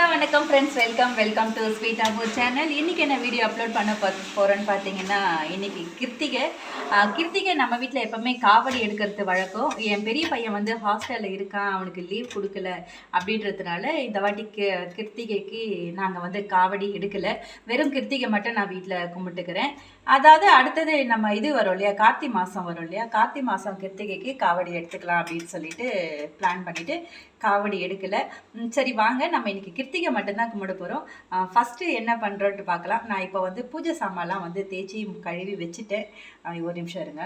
la வணக்கம் friends welcome welcome to sweet Abu channel இன்றைக்கி என்ன வீடியோ அப்லோட் பண்ண போகிறேன்னு பார்த்தீங்கன்னா இன்றைக்கி கிருத்திகை. கிருத்திகை நம்ம வீட்டில் எப்போவுமே காவடி எடுக்கிறது வழக்கம். என் பெரிய பையன் வந்து ஹாஸ்டலில் இருக்கான் அவனுக்கு லீவ் கொடுக்கல அப்படின்றதுனால இந்த வாட்டி கி கிருத்திகைக்கு நாங்கள் வந்து காவடி எடுக்கலை. வெறும் கிருத்திகை மட்டும் நான் வீட்டில் கும்பிட்டுக்கிறேன். அதாவது அடுத்தது நம்ம இது வரும் இல்லையா கார்த்தி மாதம் வரும் இல்லையா கார்த்தி மாதம் கிருத்திகைக்கு காவடி எடுத்துக்கலாம் அப்படின்னு சொல்லிட்டு பிளான் பண்ணிவிட்டு காவடி எடுக்கலை. சரி வாங்க. நம்ம இன்றைக்கி கிருத்திகை மட்டும்தான் கும்பிட போகிறோம் ஃபஸ்ட்டு என்ன பண்ணுறோன்ட்டு பார்க்கலாம். நான் இப்போ வந்து பூஜை சாமான்லாம் வந்து தேய்ச்சி கழுவி வச்சுட்டேன். ஒரு நிமிஷம் இருங்க.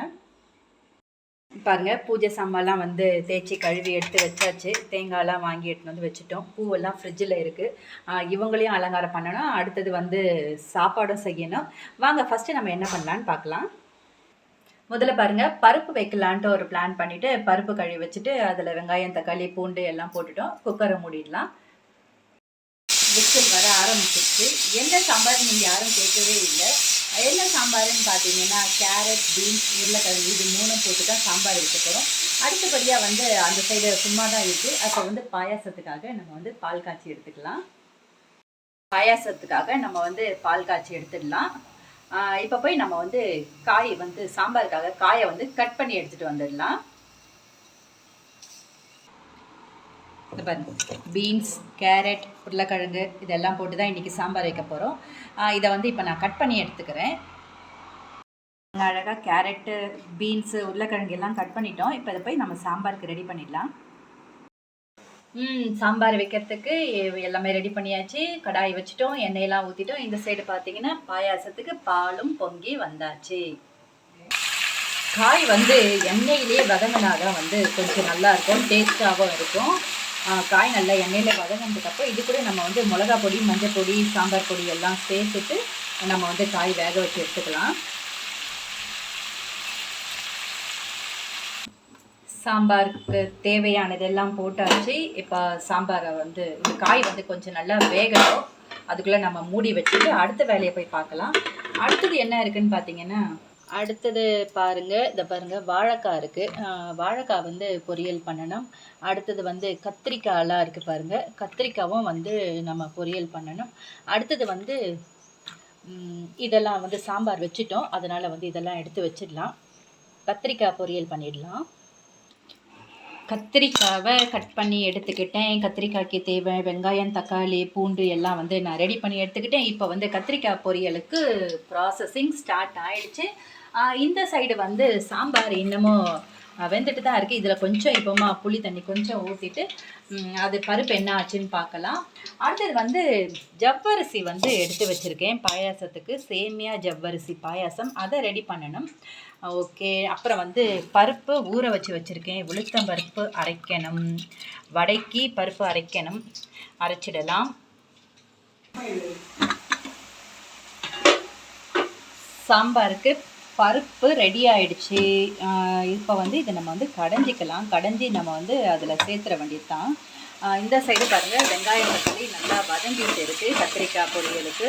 பாருங்க பூஜை சாமான்லாம் வந்து தேய்ச்சி கழுவி எடுத்து வச்சாச்சு. தேங்காய்லாம் வாங்கி எடுத்துன்னு வந்து வச்சுட்டோம். பூவெல்லாம் ஃப்ரிட்ஜில் இருக்குது இவங்களையும் அலங்காரம் பண்ணணும். அடுத்தது வந்து சாப்பாடும் செய்யணும். வாங்க ஃபஸ்ட்டு நம்ம என்ன பண்ணலான்னு பார்க்கலாம். முதல்ல பாருங்க பருப்பு வைக்கலான்ட்டு ஒரு பிளான் பண்ணிவிட்டு பருப்பு கழுவி வச்சுட்டு அதில் வெங்காயம் தக்காளி பூண்டு எல்லாம் போட்டுட்டோம். குக்கரை மூடிடலாம். விசில் வர ஆரம்பிச்சிருச்சு. என்ன சாம்பார் நீங்கள் யாரும் கேட்கவே இல்லை. என்ன சாம்பார்னு பார்த்தீங்கன்னா கேரட் பீன்ஸ் உருளைக்கிழங்கு இது மூணும் போட்டு தான் சாம்பார் வைக்க போகிறோம் அடுத்தபடியாக வந்து அந்த சைடு சும்மா தான் இருக்குது அப்போ வந்து பாயாசத்துக்காக நம்ம வந்து பால் காய்ச்சி எடுத்துக்கலாம். பாயாசத்துக்காக நம்ம வந்து பால் காய்ச்சி எடுத்துடலாம். இப்போ போய் நம்ம வந்து காய் வந்து சாம்பாருக்காக காயை வந்து கட் பண்ணி எடுத்துகிட்டு வந்துடலாம். இந்த பாருங்க. பீன்ஸ் கேரட் உருளைக்கிழங்கு இதெல்லாம் போட்டு தான் இன்றைக்கி சாம்பார் வைக்க போகிறோம் இதை வந்து இப்போ நான் கட் பண்ணி எடுத்துக்கிறேன். அழகாக கேரட்டு பீன்ஸு உருளைக்கிழங்கு எல்லாம் கட் பண்ணிட்டோம். இப்போ இதை போய் நம்ம சாம்பாருக்கு ரெடி பண்ணிடலாம். ம் சாம்பார் வைக்கிறதுக்கு எல்லாமே ரெடி பண்ணியாச்சு. கடாய் வச்சுட்டோம் எண்ணெயெல்லாம் ஊற்றிட்டோம் இந்த சைடு பார்த்தீங்கன்னா பாயாசத்துக்கு பாலும் பொங்கி வந்தாச்சு. காய் வந்து எண்ணெயிலே வதங்கினாதான் வந்து கொஞ்சம் நல்லாயிருக்கும் டேஸ்ட்டாகவும் இருக்கும். காய் நல்லா எண்ணெயில் வதங்கினதுக்கப்புறம் இது கூட நம்ம வந்து மிளகா பொடி மஞ்சள் பொடி சாம்பார் பொடி எல்லாம் சேர்த்துட்டு நம்ம வந்து காய் வேக வச்சு எடுத்துக்கலாம். சாம்பாருக்கு தேவையானதெல்லாம் போட்டாச்சு. இப்போ சாம்பாரை வந்து இந்த காய் வந்து கொஞ்சம் நல்லா வேகணும் அதுக்குள்ளே நம்ம மூடி வச்சுட்டு அடுத்த வேலையை போய் பார்க்கலாம். அடுத்தது என்ன இருக்குன்னு பார்த்தீங்கன்னா அடுத்தது பாருங்க இந்த பாருங்க வாழைக்காய் இருக்கு. வாழைக்காய் வந்து பொரியல் பண்ணணும். அடுத்தது வந்து கத்திரிக்காயெல்லாம் இருக்கு பாருங்க. கத்திரிக்காவும் வந்து நம்ம பொரியல் பண்ணணும். அடுத்தது வந்து இதெல்லாம் வந்து சாம்பார் வச்சுட்டோம். அதனால வந்து இதெல்லாம் எடுத்து வச்சிடலாம். கத்திரிக்காய் பொரியல் பண்ணிடலாம். கத்திரிக்காவை கட் பண்ணி எடுத்துக்கிட்டேன். கத்திரிக்காய்க்கு தேவை வெங்காயம் தக்காளி பூண்டு எல்லாம் வந்து நான் ரெடி பண்ணி எடுத்துக்கிட்டேன். இப்போ வந்து கத்திரிக்காய் பொரியலுக்கு ப்ராசஸிங் ஸ்டார்ட் ஆயிடுச்சு. இந்த சைடு வந்து சாம்பார் இன்னமும் வெந்துட்டு தான் இருக்குது இதில் கொஞ்சம் இப்போமா புளி தண்ணி கொஞ்சம் ஊற்றிட்டு அது பருப்பு என்ன ஆச்சுன்னு பார்க்கலாம். அடுத்தது வந்து ஜவ்வரிசி வந்து எடுத்து வச்சுருக்கேன். பாயாசத்துக்கு சேமியா ஜவ்வரிசி பாயாசம். அதை ரெடி பண்ணணும். ஓகே. அப்புறம் வந்து பருப்பு ஊற வச்சு வச்சுருக்கேன். உளுத்தம் பருப்பு அரைக்கணும். வடைக்கு பருப்பு அரைக்கணும். அரைச்சிடலாம். சாம்பாருக்கு பருப்பு ரெடி ஆயிடுச்சு. இப்போ வந்து இதை நம்ம வந்து கடைஞ்சிக்கலாம். கடைஞ்சி நம்ம வந்து அதில் சேர்த்துற வேண்டியது தான் இந்த சைடு பாருங்கள் வெங்காயம் தக்காளி நல்லா வதங்கிட்டு இருக்குது கத்திரிக்காய் பொரியலுக்கு.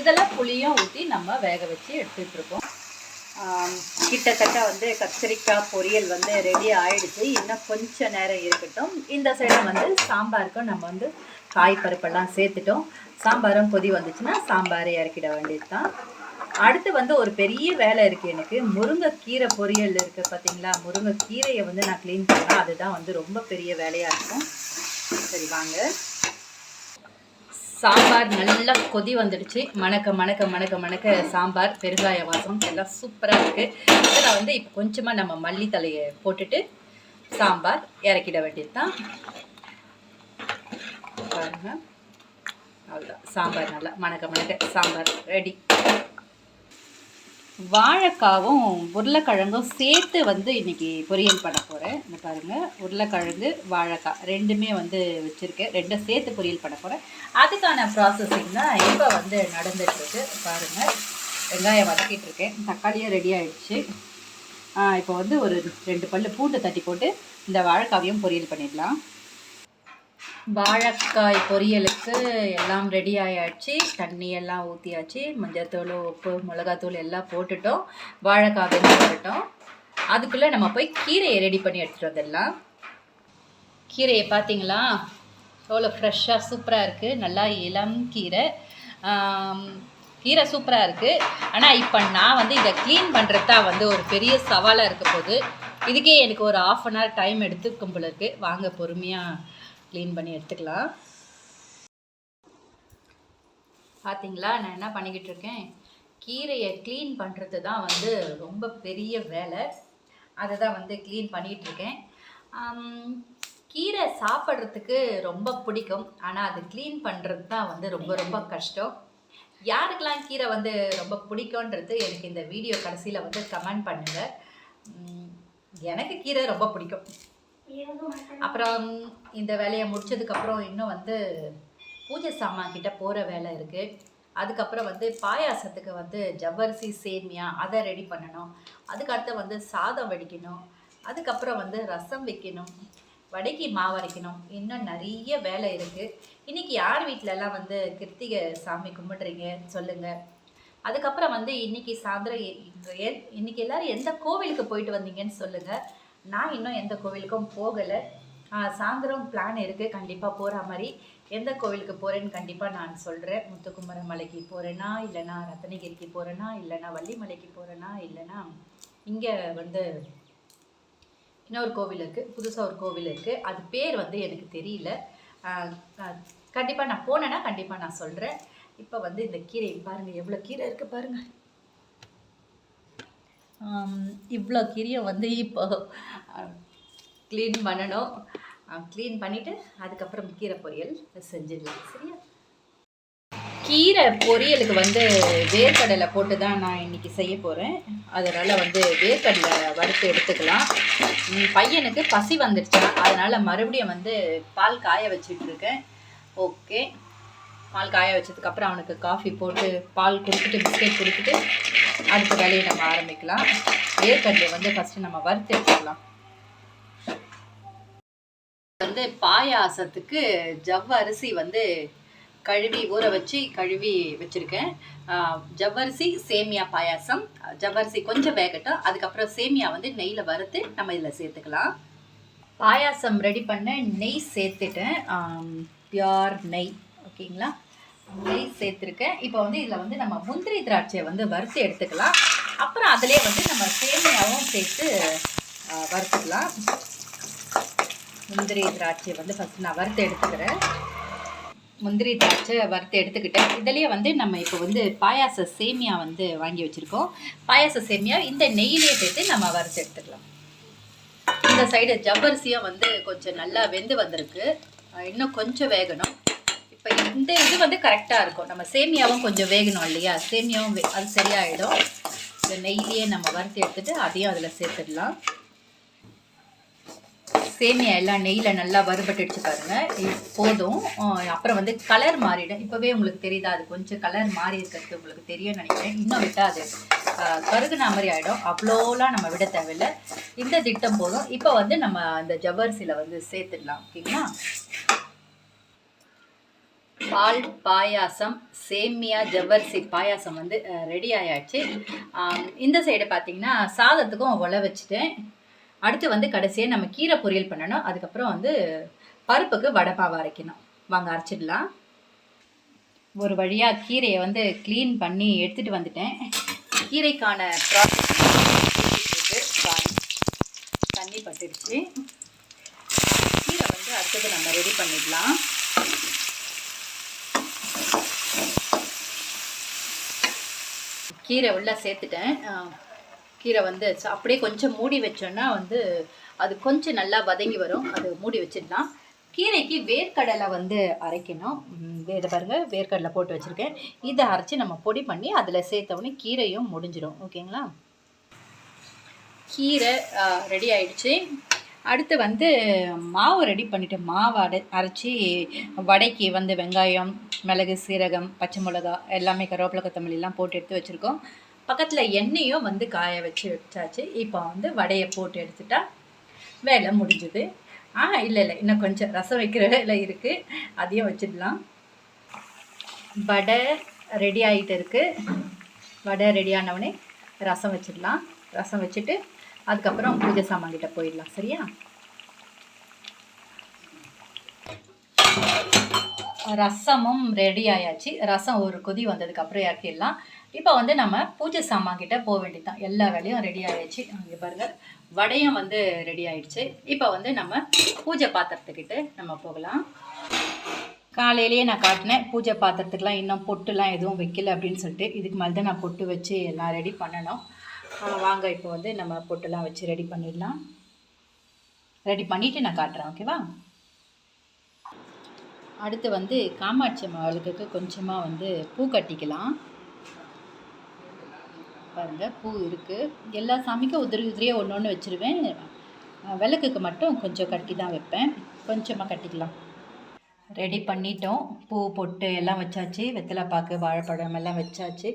இதெல்லாம் புளியும் ஊற்றி நம்ம வேக வச்சு எடுத்துகிட்ருக்கோம் கிட்டத்தட்ட வந்து கத்திரிக்காய் பொரியல் வந்து ரெடி ஆயிடுச்சு. இன்னும் கொஞ்ச நேரம் இருக்கட்டும். இந்த சைடு வந்து சாம்பாருக்கும் நம்ம வந்து காய் பருப்பெல்லாம் சேர்த்துட்டோம். சாம்பாரும் கொதி வந்துச்சுன்னா சாம்பாரை இறக்கிட வேண்டியது தான் அடுத்து வந்து ஒரு பெரிய வேலை இருக்குது எனக்கு. முருங்கைக்கீரை பொரியல் இருக்குது பார்த்தீங்களா முருங்கைக்கீரையை வந்து நான் க்ளீன் பண்ணேன் அதுதான் வந்து ரொம்ப பெரிய வேலையாக இருக்கும். சரி வாங்க. சாம்பார் நல்லா கொதி வந்துடுச்சு. மணக்க மணக்க மணக்க மணக்க சாம்பார் பெருங்காய வாசம் எல்லாம் சூப்பராக இருக்குது இதில் வந்து இப்போ கொஞ்சமாக நம்ம மல்லித்தலையை போட்டுட்டு சாம்பார் இறக்கிட வேண்டியது தான் பாருங்கள் அவ்வளோதான் சாம்பார் நல்லா மணக்க மணக்க சாம்பார் ரெடி வாழைக்காவும் உருளைக்கிழங்கும் சேர்த்து வந்து இன்றைக்கி பொரியல் பண்ண போகிறேன் இந்த பாருங்கள் உருளைக்கிழங்கு வாழைக்காய் ரெண்டுமே வந்து வச்சுருக்கேன். ரெண்டும் சேர்த்து பொரியல் பண்ண போகிறேன் அதுக்கான ப்ராசஸிங் தான் இப்போ வந்து நடந்துகிட்ருக்கு பாருங்கள் வெங்காயம் வதக்கிட்டு இருக்கேன். தக்காளியும் ரெடி ஆகிடுச்சு இப்போ வந்து ஒரு ரெண்டு பல்லு பூண்டு தட்டி போட்டு இந்த வாழைக்காவையும் பொரியல் பண்ணிடலாம். வாழைக்காய் பொரியலுக்கு எல்லாம் ரெடி ஆயாச்சு. தண்ணி எல்லாம் ஊற்றியாச்சு மஞ்சத்தூள் உப்பு மிளகாத்தூள் எல்லாம் போட்டுட்டோம். வாழைக்காய் வெந்து வரட்டும். அதுக்குள்ளே நம்ம போய் கீரையை ரெடி பண்ணி எடுத்துகிட்டு வந்துடலாம். கீரையை பார்த்தீங்களா எவ்வளோ ஃப்ரெஷ்ஷாக சூப்பராக இருக்குது நல்லா இளம் கீரை. கீரை சூப்பராக இருக்குது ஆனால் இப்போ நான் வந்து இதை க்ளீன் பண்ணுறது தான் வந்து ஒரு பெரிய சவாலாக இருக்க போகுது. இதுக்கே எனக்கு ஒரு ஆஃப் அன் ஹவர் டைம் எடுத்துக்கும் போல இருக்குது வாங்க பொறுமையாக க்ளீன் பண்ணி எடுத்துக்கலாம். பார்த்தீங்களா நான் என்ன பண்ணிக்கிட்டு இருக்கேன்? கீரையை க்ளீன் பண்ணுறது தான் வந்து ரொம்ப பெரிய வேலை. அதை தான் வந்து க்ளீன் பண்ணிகிட்டு இருக்கேன். கீரை சாப்பிட்றதுக்கு ரொம்ப பிடிக்கும். ஆனால் அது க்ளீன் பண்ணுறது தான் வந்து ரொம்ப ரொம்ப கஷ்டம். யாருக்கெல்லாம் கீரை வந்து ரொம்ப பிடிக்கும்ன்றது எனக்கு இந்த வீடியோ கடைசியில் வந்து கமெண்ட் பண்ணுங்கள் எனக்கு கீரை ரொம்ப பிடிக்கும். அப்புறம் இந்த வேலையை முடிச்சதுக்கப்புறம் இன்னும் வந்து பூஜை சாமான் கிட்ட போகிற வேலை இருக்குது அதுக்கப்புறம் வந்து பாயாசத்துக்கு வந்து ஜவ்வரிசி சேமியா அதை ரெடி பண்ணணும். அதுக்கடுத்து வந்து சாதம் வடிக்கணும். அதுக்கப்புறம் வந்து ரசம் வைக்கணும். வடைக்கு மாவு அரைக்கணும். இன்னும் நிறைய வேலை இருக்குது இன்றைக்கி யார் வீட்டிலலாம் வந்து கிருத்திகை சாமி கும்பிட்றீங்க சொல்லுங்கள் அதுக்கப்புறம் வந்து இன்னைக்கு சாயந்தரம் எ- இன்னைக்கு எல்லாரும் எந்த கோவிலுக்கு போயிட்டு வந்தீங்கன்னு சொல்லுங்கள் நான் இன்னும் எந்த கோவிலுக்கும் போகலை. சாயந்தரம் பிளான் இருக்குது கண்டிப்பாக போகிற மாதிரி. எந்த கோவிலுக்கு போகிறேன்னு கண்டிப்பாக நான் சொல்கிறேன் முத்துக்குமர மலைக்கு போகிறேன்னா இல்லைன்னா ரத்தனகிரிக்கு போகிறேன்னா இல்லைனா வள்ளிமலைக்கு போகிறேன்னா இல்லைன்னா இங்கே வந்து இன்னொரு கோவில் இருக்குது புதுசாக ஒரு கோவில் இருக்குது அது பேர் வந்து எனக்கு தெரியல. கண்டிப்பாக நான் போனேன்னா கண்டிப்பாக நான் சொல்கிறேன் இப்போ வந்து இந்த கீரை பாருங்கள் எவ்வளோ கீரை இருக்குது பாருங்கள் இவ்வளோ கீரையை வந்து இப்போ க்ளீன் பண்ணணும். க்ளீன் பண்ணிவிட்டு அதுக்கப்புறம் கீரை பொரியல் செஞ்சிடலாம். சரியா? கீரை பொரியலுக்கு வந்து வேர்க்கடலை போட்டு தான் நான் இன்னைக்கு செய்ய போகிறேன் அதனால் வந்து வேர்க்கடலை வறுத்து எடுத்துக்கலாம். பையனுக்கு பசி வந்துடுச்சா? அதனால் மறுபடியும் வந்து பால் காய வச்சிட்டு இருக்கேன். ஓகே. பால் காய வச்சதுக்கப்புறம் அவனுக்கு காஃபி போட்டு பால் கொடுத்துட்டு பிஸ்கெட் கொடுத்துட்டு அடுத்த வேலையை நம்ம ஆரம்பிக்கலாம். வேர்க்கடலையை வந்து ஃபஸ்ட்டு நம்ம வறுத்து எடுத்துக்கலாம். வந்து பாயாசத்துக்கு ஜவ்வரிசி வந்து கழுவி ஊற வச்சு கழுவி வச்சுருக்கேன். ஜவ்வரிசி சேமியா பாயாசம். ஜவ்வரிசி கொஞ்சம் வேகட்டும். அதுக்கப்புறம் சேமியா வந்து நெய்யில் வறுத்து நம்ம இதில் சேர்த்துக்கலாம். பாயாசம் ரெடி பண்ண நெய் சேர்த்துட்டேன். பியார் நெய். ஓகேங்களா? நெய் சேர்த்துருக்கேன். இப்போ வந்து இதில் வந்து நம்ம முந்திரி திராட்சையை வந்து வறுத்து எடுத்துக்கலாம். அப்புறம் அதிலே வந்து நம்ம சேமியாவும் சேர்த்து வறுத்துக்கலாம். முந்திரி திராட்சையை வந்து ஃபஸ்ட் நான் வறுத்து எடுத்துக்கிறேன். முந்திரி திராட்சை வறுத்து எடுத்துக்கிட்டேன். இதுலேயே வந்து நம்ம இப்போ வந்து பாயாச சேமியா வந்து வாங்கி வச்சுருக்கோம். பாயாச சேமியா இந்த நெய்யிலே சேர்த்து நம்ம வறுத்து எடுத்துக்கலாம். இந்த சைடு ஜவ்வரிசியும் வந்து கொஞ்சம் நல்லா வெந்து வந்திருக்கு. இன்னும் கொஞ்சம் வேகணும். இப்போ இந்த இது வந்து கரெக்டாக இருக்கும். நம்ம சேமியாவும் கொஞ்சம் வேகணும் இல்லையா? சேமியாவும் அது சரியாயிடும். இந்த நெய்யிலேயே நம்ம வறுத்து எடுத்துட்டு அதையும் அதில் சேர்த்துடலாம். சேமியா எல்லாம் நெய்யில் நல்லா வறுபட்டுடுச்சு பாருங்கள் போதும். அப்புறம் வந்து கலர் மாறிடும். இப்போவே உங்களுக்கு தெரியுதா? அது கொஞ்சம் கலர் மாறி இருக்கிறது உங்களுக்கு தெரியும் நினைக்கிறேன். இன்னும் விட்டால் அது கருகுனா மாதிரி ஆகிடும் அவ்வளோலாம் நம்ம விட தேவையில்லை. இந்த திட்டம் போதும். இப்போ வந்து நம்ம அந்த ஜவ்வரிசியில் வந்து சேர்த்துடலாம். ஓகேங்களா? பால் பாயாசம் சேமியா ஜவ்வரிசி பாயாசம் வந்து ரெடி ஆயாச்சு. இந்த சைடு பார்த்தீங்கன்னா சாதத்துக்கும் உல வச்சுட்டேன். அடுத்து வந்து கடைசியாக நம்ம கீரை பொரியல் பண்ணணும். அதுக்கப்புறம் வந்து பருப்புக்கு வடை அரைக்கணும். வாங்க அரைச்சிடலாம். ஒரு வழியாக கீரையை வந்து க்ளீன் பண்ணி எடுத்துகிட்டு வந்துட்டேன். கீரைக்கான ப்ராசஸ் சாரி தண்ணி பட்டுடுச்சு கீரை வந்து அடுத்தது நம்ம ரெடி பண்ணிடலாம். கீரை உள்ள சேர்த்துட்டேன். கீரை வந்து அப்படியே கொஞ்சம் மூடி வச்சோன்னா வந்து அது கொஞ்சம் நல்லா வதங்கி வரும். அது மூடி வச்சிடலாம். கீரைக்கு வேர்க்கடலை வந்து அரைக்கணும். ம், இதை பாருங்க. வேர்க்கடலை போட்டு வச்சுருக்கேன். இதை அரைச்சி நம்ம பொடி பண்ணி அதில் சேர்த்தவுடனே கீரையும் முடிஞ்சிடும். ஓகேங்களா? கீரை ரெடி ஆயிடுச்சு. அடுத்து வந்து மாவு ரெடி பண்ணிட்டு மாவு அடை அரைச்சி வடைக்கு வந்து வெங்காயம் மிளகு சீரகம் பச்சை மிளகா எல்லாமே கருவேப்பிலை கொத்தமல்லியெல்லாம் போட்டு எடுத்து வச்சுருக்கோம். பக்கத்தில் எண்ணெயும் வந்து காய வச்சு வச்சாச்சு. இப்போ வந்து வடையை போட்டு எடுத்துட்டா வேலை முடிஞ்சுது. ஆ இல்லை இல்லை. இன்னும் கொஞ்சம் ரசம் வைக்கிற வேலை இருக்குது அதையும் வச்சிடலாம். வடை ரெடி ஆகிட்டு இருக்குது வடை ரெடி ஆனவுடனே ரசம் வச்சிடலாம். ரசம் வச்சுட்டு அதுக்கப்புறம் பூஜை சாமான்கிட்ட போயிடலாம். சரியா? ரசமும் ரெடி ஆயாச்சு. ரசம் ஒரு கொதி வந்ததுக்கப்புறம் இறக்கிடலாம். இப்போ வந்து நம்ம பூஜை சாமான் கிட்ட போக வேண்டியதான் எல்லா வேலையும் ரெடி ஆயிடுச்சு இங்கே பாருங்க வடையும் வந்து ரெடி ஆயிடுச்சு. இப்போ வந்து நம்ம பூஜை பாத்திரத்துக்கிட்ட நம்ம போகலாம். காலையிலேயே நான் காட்டினேன் பூஜை பாத்திரத்துக்குலாம் இன்னும் பொட்டுலாம் எதுவும் வைக்கல அப்படின்னு சொல்லிட்டு இதுக்கு மேலே தான் நான் பொட்டு வச்சு எல்லாம் ரெடி பண்ணணும். வாங்க இப்போ வந்து நம்ம பொட்டுலாம் வச்சு ரெடி பண்ணிடலாம். ரெடி பண்ணிவிட்டு நான் காட்டுறேன் ஓகேவா அடுத்து வந்து காமாட்சி அம்மா கொஞ்சமாக வந்து பூ கட்டிக்கலாம். பாருங்கள் பூ இருக்குது எல்லா சாமிக்கும் உதிரி உதிரியாக ஒன்று ஒன்று வச்சுருவேன். விளக்குக்கு மட்டும் கொஞ்சம் கட்டி தான் வைப்பேன். கொஞ்சமாக கட்டிக்கலாம். ரெடி பண்ணிட்டோம். பூ பொட்டு எல்லாம் வச்சாச்சு. வெத்தலை பாக்கு வாழைப்பழம் எல்லாம் வச்சாச்சு.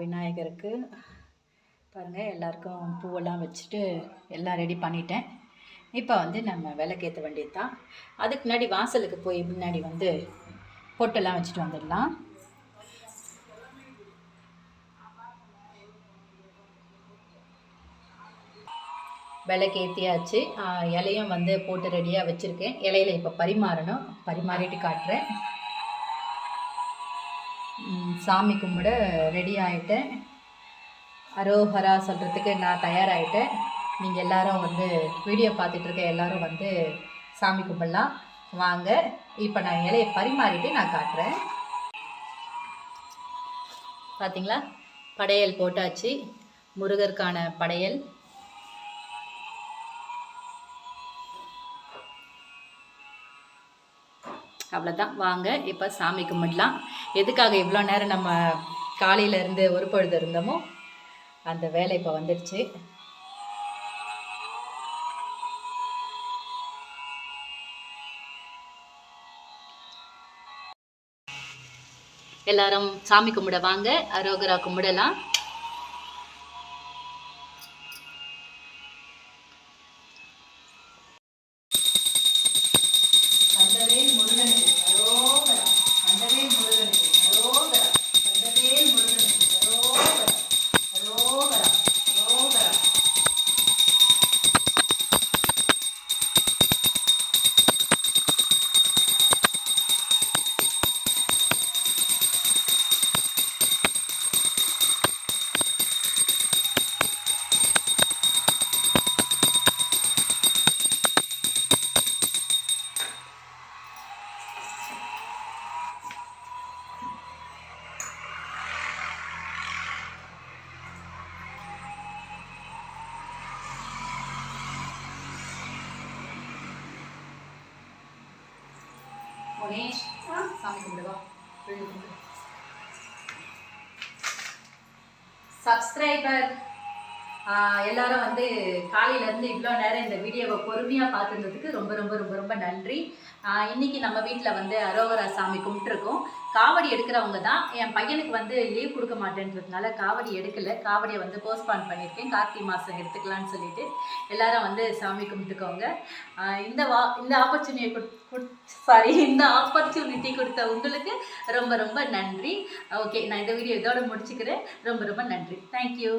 விநாயகருக்கு. பாருங்கள் எல்லாருக்கும் பூவெல்லாம் வச்சுட்டு எல்லாம் ரெடி பண்ணிட்டேன். இப்போ வந்து நம்ம விளக்கேற்ற வேண்டியது தான் அதுக்கு முன்னாடி வாசலுக்கு போய் முன்னாடி வந்து பொட்டெல்லாம் வச்சுட்டு வந்துடலாம். விளக்கேற்றியாச்சு இலையும் வந்து போட்டு ரெடியாக வச்சுருக்கேன். இலையில இப்போ பரிமாறணும். பரிமாறிட்டு காட்டுறேன். சாமி கும்பிட ரெடி ஆகிட்டேன் அரோஹரா சொல்கிறதுக்கு நான் தயாராகிட்டேன் நீங்கள் எல்லாரும் வந்து வீடியோ பார்த்துட்டு இருக்க எல்லாரும் வந்து சாமி கும்பிடலாம். வாங்க இப்போ நான் இலையை பரிமாறிட்டு நான் காட்டுறேன். பார்த்தீங்களா படையல் போட்டாச்சு. முருகருக்கான படையல். அவ்வளோதான் வாங்க இப்போ சாமி கும்பிடலாம். எதுக்காக இவ்வளோ நேரம் நம்ம காலையில இருந்து ஒரு பொழுது இருந்தோமோ அந்த வேலை இப்போ வந்துடுச்சு. எல்லாரும் சாமி கும்பிட வாங்க அரோகரா கும்பிடலாம். முனேஷ் சாமி கும்பிடுவா சப்ஸ்கிரைபர் எல்லாரும் வந்து காலையிலேருந்து இவ்வளோ நேரம் இந்த வீடியோவை பொறுமையாக பார்த்துருந்ததுக்கு ரொம்ப ரொம்ப ரொம்ப ரொம்ப நன்றி. இன்றைக்கி இன்னைக்கு நம்ம வீட்டில் வந்து அரோகரா சாமி கும்பிட்டுருக்கோம். காவடி எடுக்கிறவங்க தான். என் பையனுக்கு வந்து லீவ் கொடுக்க மாட்டேன்றதுனால காவடி எடுக்கல. காவடியை வந்து போஸ்ட்பான் பண்ணியிருக்கேன். கார்த்திகை மாதம் எடுத்துக்கலான்னு சொல்லிட்டு எல்லாரும் வந்து சாமி கும்பிட்டுக்கோங்க. இந்த வா இந்த ஆப்பர்ச்சுனிட்டி சாரி இந்த ஆப்பர்ச்சுனிட்டி கொடுத்த உங்களுக்கு ரொம்ப ரொம்ப நன்றி. ஓகே நான் இந்த வீடியோ இதோட முடிச்சுக்கிறேன். ரொம்ப ரொம்ப நன்றி. தேங்க்யூ